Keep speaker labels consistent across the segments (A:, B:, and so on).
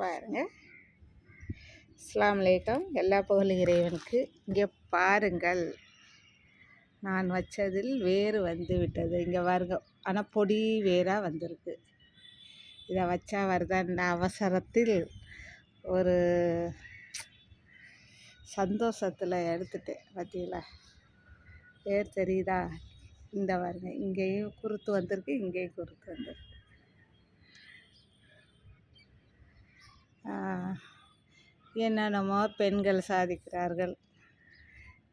A: பாருங்க அஸ்லாம் எல்லா புகழும் இறைவனுக்கு. இங்கே பாருங்கள். நான் வச்சதில் வேறு வந்து விட்டது. இங்கே வருங்க ஆனால் பொடி வேராக வந்திருக்கு. இதை வச்சா வருதான் அவசரத்தில் ஒரு சந்தோஷத்தில் எடுத்துட்டேன். பார்த்தீங்களா? வேர் தெரியுதா? இந்த பாருங்க. இங்கேயும் குருத்து வந்திருக்கு இங்கேயும் குருத்து வந்திருக்கு. என்னென்னமோ பெண்கள் சாதிக்கிறார்கள்.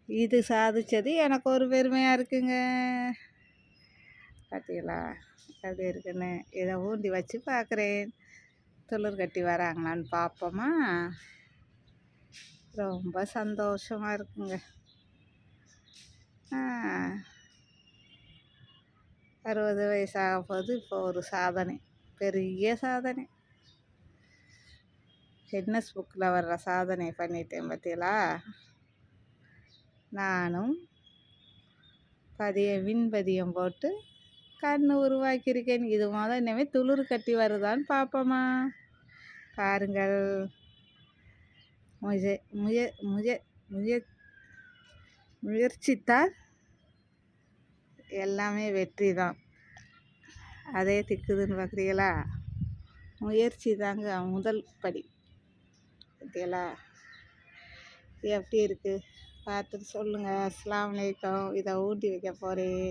A: இது சாதித்தது எனக்கு ஒரு பெருமையாக இருக்குங்க. பார்த்தீங்களா அப்படி இருக்குன்னு இதை ஊண்டி வச்சு பார்க்குறேன் துளிர் கட்டி வராங்களான்னு பார்ப்போமா ரொம்ப சந்தோஷமாக இருக்குங்க. அறுபது வயசாக போது இப்போ ஒரு சாதனை. பெரிய சாதனை. ஹெட்னஸ் புக்கில் வர்ற சாதனை பண்ணிட்டேன் பார்த்தீங்களா நானும் பதியம் விண்பதியம் போட்டு கண் உருவாக்கியிருக்கேன். இது முதல் இனிமேல் துளிர் கட்டி வருதான்னு பார்ப்போமா பாருங்கள். முய முய முய முய முயற்சித்தால் எல்லாமே வெற்றி தான் அதே திக்குதுன்னு பார்க்குறீங்களா முயற்சி தாங்க முதல் படி. பார்த்தீங்களா எப்படி இருக்குது பார்த்துட்டு சொல்லுங்கள் அஸ்லாம் வலைக்கம் இதை ஊட்டி வைக்க போகிறேன்